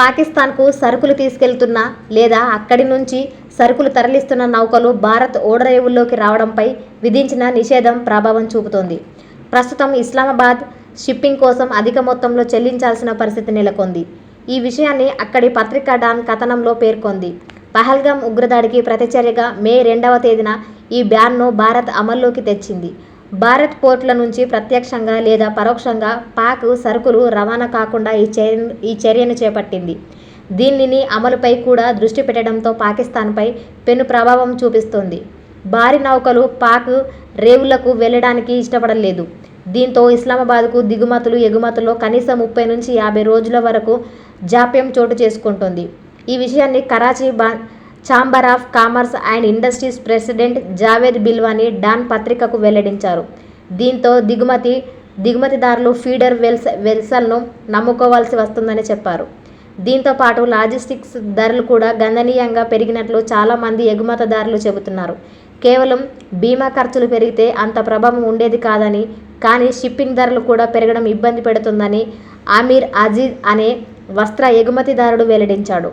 పాకిస్తాన్కు సరుకులు తీసుకెళ్తున్న లేదా అక్కడి నుంచి సరుకులు తరలిస్తున్న నౌకలు భారత్ ఓడరేవుల్లోకి రావడంపై విధించిన నిషేధం ప్రభావం చూపుతోంది. ప్రస్తుతం ఇస్లామాబాద్ షిప్పింగ్ కోసం అధిక మొత్తంలో చెల్లించాల్సిన పరిస్థితి నెలకొంది. ఈ విషయాన్ని అక్కడి పత్రికా డాన్ కథనంలో పేర్కొంది. పహల్గాం ఉగ్రదాడికి ప్రతిచర్యగా మే రెండవ తేదీన ఈ బ్యాన్ను భారత్ అమల్లోకి తెచ్చింది. భారత్ పోర్టుల నుంచి ప్రత్యక్షంగా లేదా పరోక్షంగా పాక్ సరుకులు రవాణా కాకుండా ఈ చర్య ఈ చర్యను చేపట్టింది. దీనిని అమలుపై కూడా దృష్టి పెట్టడంతో పాకిస్తాన్పై పెను ప్రభావం చూపిస్తోంది. భారీ నౌకలు పాక్ రేవులకు వెళ్ళడానికి ఇష్టపడలేదు. దీంతో ఇస్లామాబాద్కు దిగుమతులు ఎగుమతుల్లో కనీసం ముప్పై నుంచి యాభై రోజుల వరకు జాప్యం చోటు చేసుకుంటుంది. ఈ విషయాన్ని కరాచీ బా chamber of commerce and industries president Javed Bilwani Dawn పత్రికకు వెల్లడించారు. దీంతో దిగుమతి దిగుమతిదారులు ఫీడర్ వెల్స్ వెల్సల్ను నమ్ముకోవాల్సి వస్తుందని చెప్పారు. దీంతో పాటు లాజిస్టిక్స్ ధరలు కూడా గణనీయంగా పెరిగినట్లు చాలామంది ఎగుమతిదారులు చెబుతున్నారు. కేవలం బీమా ఖర్చులు పెరిగితే అంత ప్రభావం ఉండేది కాదని కానీ షిప్పింగ్ ధరలు కూడా పెరగడం ఇబ్బంది పెడుతుందని ఆమీర్ అజీజ్ అనే వస్త్ర ఎగుమతిదారుడు వెల్లడించాడు.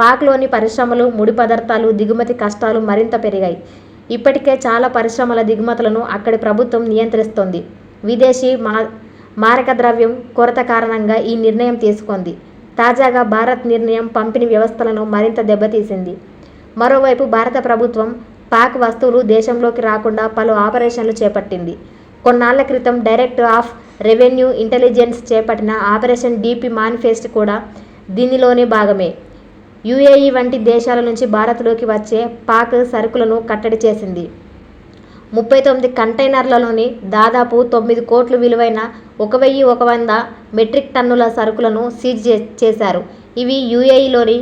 పాక్లోని పరిశ్రమలు ముడి పదార్థాలు దిగుమతి కష్టాలు మరింత పెరిగాయి. ఇప్పటికే చాలా పరిశ్రమల దిగుమతులను అక్కడి ప్రభుత్వం నియంత్రిస్తోంది. విదేశీ మా మారక ద్రవ్యం కొరత కారణంగా ఈ నిర్ణయం తీసుకుంది. తాజాగా భారత్ నిర్ణయం పంపిణీ వ్యవస్థలను మరింత దెబ్బతీసింది. మరోవైపు భారత ప్రభుత్వం పాక్ వస్తువులు దేశంలోకి రాకుండా పలు ఆపరేషన్లు చేపట్టింది. కొన్నాళ్ళ క్రితం డైరెక్టర్ ఆఫ్ రెవెన్యూ ఇంటెలిజెన్స్ చేపట్టిన ఆపరేషన్ డీపీ మానిఫెస్ట్ కూడా దీనిలోనే భాగమే. యుఏఈ వంటి దేశాల నుంచి భారత్లోకి వచ్చే పాక్ సరుకులను కట్టడి చేసింది. ముప్పై తొమ్మిది కంటైనర్లలోని దాదాపు తొమ్మిది కోట్లు విలువైన ఒక వెయ్యి ఒక వంద మెట్రిక్ టన్నుల సరుకులను సీజ్ చే చేశారు. ఇవి యుఏఈలోని